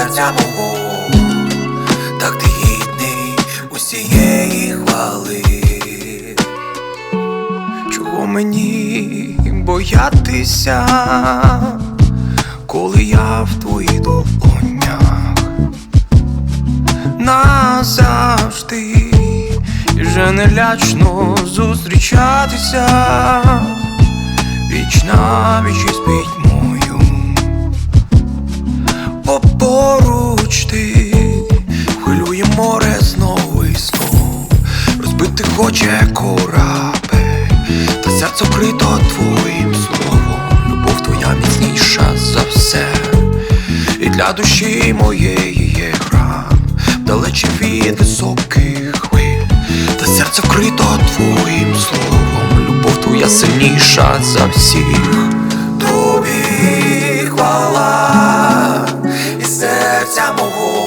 серця мого, так ти гідний усієї хвали. Чого мені боятися, коли я в твоїх долонях назавжди вже нелячно зустрічатися, вічна вічі спіть. Хоче корабель, та серце вкрито твоїм словом. Любов твоя міцніша за все, і для душі моєї є храм, далече від високих хвиль, та серце вкрито твоїм словом. Любов твоя сильніша за всіх. Тобі хвала і серця мого,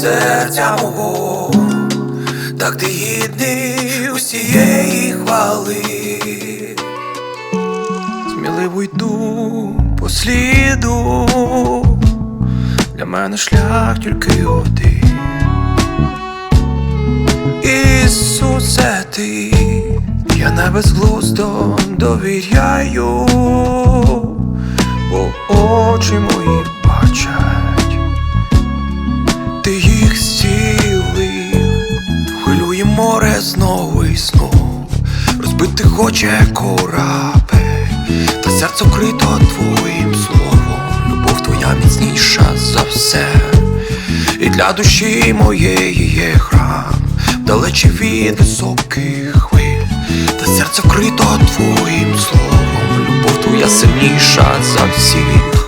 серця мого, так ти гідний усієї хвали. Сміливо йду по сліду, для мене шлях тільки один. Ісусе, ти, я не безглуздо довіряю, бо очі мої бачать, ти їх зцілив, хвилює море знову і знов, розбити хоче корабель, та серце вкрито твоїм словом, любов твоя міцніша за все. І для душі моєї є храм, далече від високих хвиль, та серце вкрито твоїм словом, любов твоя сильніша за всіх.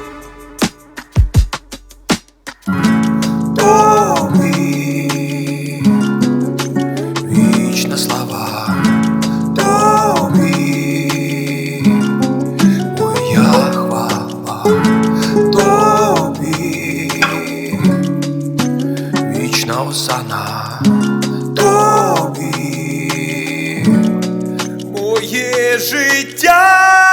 Осана, тобі моє життя.